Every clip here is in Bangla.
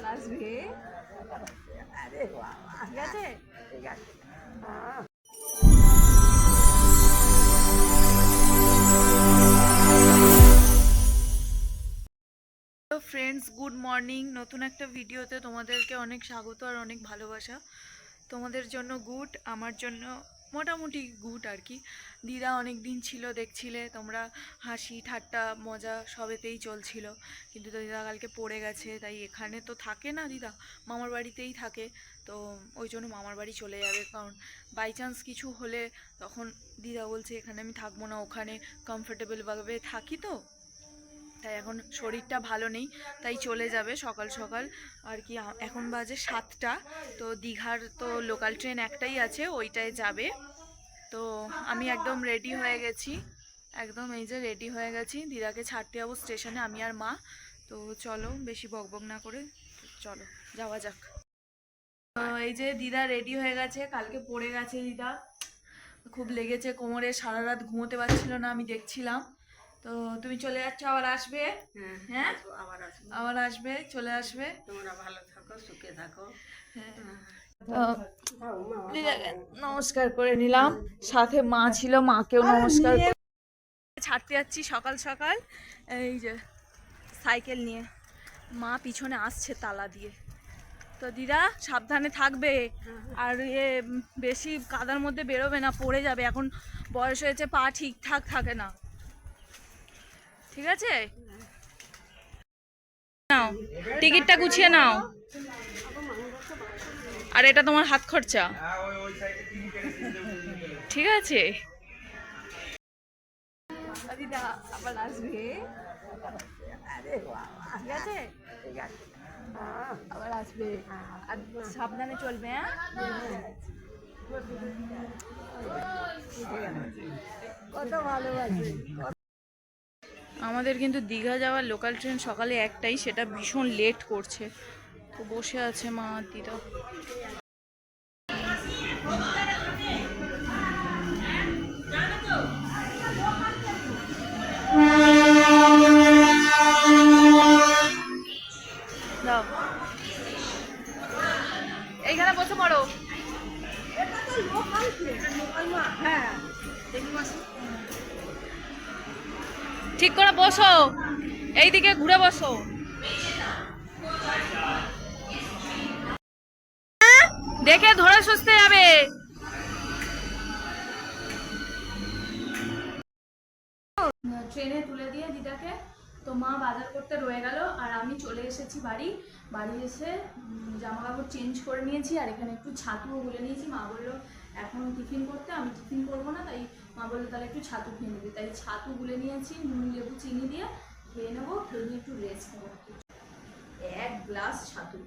আবার আসবে ঠিক আছে ঠিক আছে ফ্রেন্ডস গুড মর্নিং নতুন একটা ভিডিওতে তোমাদেরকে অনেক স্বাগত আর অনেক ভালোবাসা। তোমাদের জন্য গুড আমার জন্য মোটামুটি গুড আর কি। দিদা অনেক দিন ছিল, দেখছিলে তোমরা হাসি, ঠাট্টা, মজা সবেতেই চলছিল। কিন্তু তো দিদা কালকে পড়ে গেছে, তাই এখানে তো থাকে না দিদা, মামার বাড়িতেই থাকে। তো ওই জন্য মামার বাড়ি চলে যাবে, কারণ বাই চান্স কিছু হলে তখন দিদা বলছে, এখানে আমি থাকব না, ওখানে কমফোর্টেবলভাবে থাকি তো। তাই এখন শরীরটা ভালো নেই, তাই চলে যাবে সকাল সকাল। আর কি এখন বাজে সাতটা, তো দীঘার তো লোকাল ট্রেন একটাই আছে, ওইটায় যাবে। তো আমি একদম রেডি হয়ে গেছি, একদম এই যে রেডি হয়ে গেছি। দিদাকে ছাড়তে যাব স্টেশনে আমি আর মা। তো চলো, বেশি বকবক না করে, চলো, যাওয়া যাক। এই যে দিদা রেডি হয়ে গেছে, কালকে পড়ে গেছে দিদা। খুব লেগেছে কোমরে, সারা রাত ঘুমোতে পারছিল না, আমি দেখছিলাম। তো তুমি চলে যাচ্ছ আবার আসবে? হ্যাঁ হ্যাঁ? আবার আসব। আবার আসবে চলে আসবে। তোমরা ভালো থাকো সুখে থাকো। হ্যাঁ। তো দিদাকে নমস্কার করে নিলাম। সাথে মা ছিল মাকেও নমস্কার ছাড়তে যাচ্ছি সকাল সকাল। এই যে সাইকেল নিয়ে। মা পিছনে আসছে তালা দিয়ে। তো দিদা সাবধানে থাকবে। আর এ বেশি কাদার মধ্যে বেরোবে না পড়ে যাবে। এখন বয়স হয়েছে পা ঠিকঠাক থাকে না। ঠিক আছে? নাও, টিকিটটা গুছিয়ে নাও। আর এটা তোমার হাত খরচা। ঠিক আছে? আবার সাবধানে চলবে হ্যাঁ? কত ভালোবাসি আমাদের কিন্তু দীঘা যাওয়ার লোকাল ট্রেন সকালে একটাই সেটা ভীষণ লেট করছে। তো বসে আছে মা দিদা। এইখানে বসে পড়ো। হ্যাঁ। ঠিক করে বসো। এইদিকে ঘুরে বসো। দেখে ধরে সুস্থে যাবে। ট্রেনে তুলে দিয়ে দিদাকে তো মা বাজার করতে রয়ে গেল, আর আমি চলে এসেছি বাড়ি। বাড়ি এসে জামা কাপড় চেঞ্জ করে নিয়েছি, আর এখানে একটু ছাতুও গুলে নিয়েছি। মা বলল, এখন টিফিন করতে? আমি টিফিন করব না, তাই মা বলল তাহলে একটু ছাতু খেয়ে নিবি। তাই ছাতু গুলে নিয়েছি নুন লেবু চিনি দিয়ে খেয়ে নেব খেয়ে নিয়ে একটু রেস্ট নেব। এক গ্লাস ছাতু।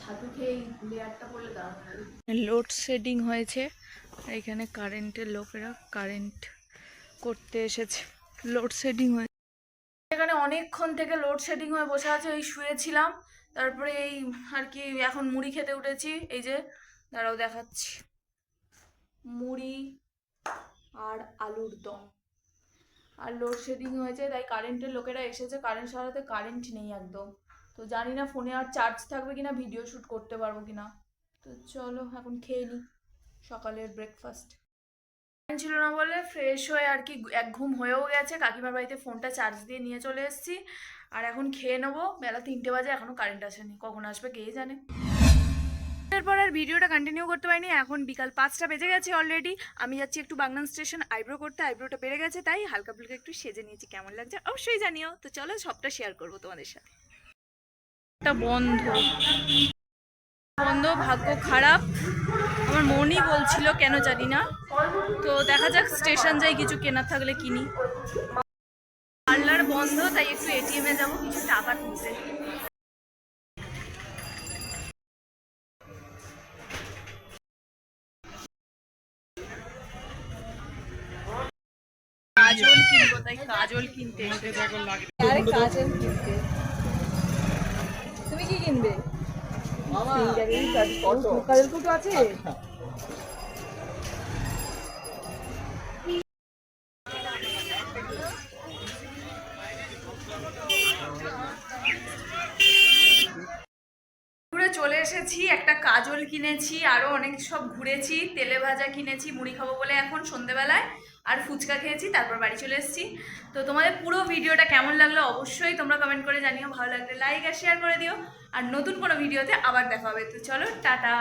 ছাতু খেয়ে লেয়ারটা পড়লে দারুণ লোডশেডিং হয়েছে। এখানে কারেন্টের লোকেরা কারেন্ট করতে এসেছে। লোডশেডিং হয়েছে এখানে অনেকক্ষণ থেকে লোডশেডিং হয়ে বসে আছে ওই শুয়েছিলাম। তারপরে এই আর কি এখন মুড়ি খেতে উঠেছি, এই যে, দাঁড়াও দেখাচ্ছি। মুড়ি আর আলুর দম। আর লোডশেডিং হয়েছে, তাই কারেন্টের লোকেরা এসেছে কারেন্ট সারাতে কারেন্ট নেই একদম। তো জানি না ফোনে আর চার্জ থাকবে কিনা ভিডিও শ্যুট করতে পারব কিনা। তো চলো, এখন খেয়ে নিই সকালের ব্রেকফাস্ট ছিল না বলে ফ্রেশ হয়ে আর কি এক ঘুম হয়েও গেছে। কাকিমার বাড়িতে ফোনটা চার্জ দিয়ে নিয়ে চলে এসেছি। আর এখন খেয়ে নেব। বেলা তিনটে বাজে এখনও কারেন্ট আসেনি। কখন আসবে কে জানে? এরপর আর ভিডিওটা কন্টিনিউ করতে পারিনি। এখন বিকাল পাঁচটা বেজে গেছে অলরেডি আমি যাচ্ছি একটু বাগনান স্টেশন আইব্রো করতে। আইব্রোটা বেড়ে গেছে, তাই হালকা ফুলকা একটু সেজে নিয়েছি। কেমন লাগছে অবশ্যই জানিও। তো চলো সবটা শেয়ার করব তোমাদের সাথে। বন্ধ। বন্ধ ভাগ্য খারাপ। আমার মনই বলছিল কেন জানি না। তো দেখা যাক স্টেশন যাই কিছু কেনার থাকলে কিনি। পার্লার বন্ধ তাই একটু এটিএম এ যাব কিছু টাকা তুলতে কাজল কিনবো তাই কাজল কিনতে। কাজল কিনতে। তুমি কি কিনবে? চলে এসেছি, একটা কাজল কিনেছি আরও অনেক সব ঘুরেছি, তেলে ভাজা কিনেছি, মুড়ি খাব বলে এখন সন্ধেবেলায়। আর ফুচকা খেয়েছি, তারপর বাড়ি চলে এসেছি। তো তোমাদের পুরো ভিডিওটা কেমন লাগল অবশ্যই তোমরা কমেন্ট করে জানিও। ভালো লাগলে লাইক আর শেয়ার করে দিও। আর নতুন কোনো ভিডিওতে আবার দেখা হবে। তো চলো, টাটা।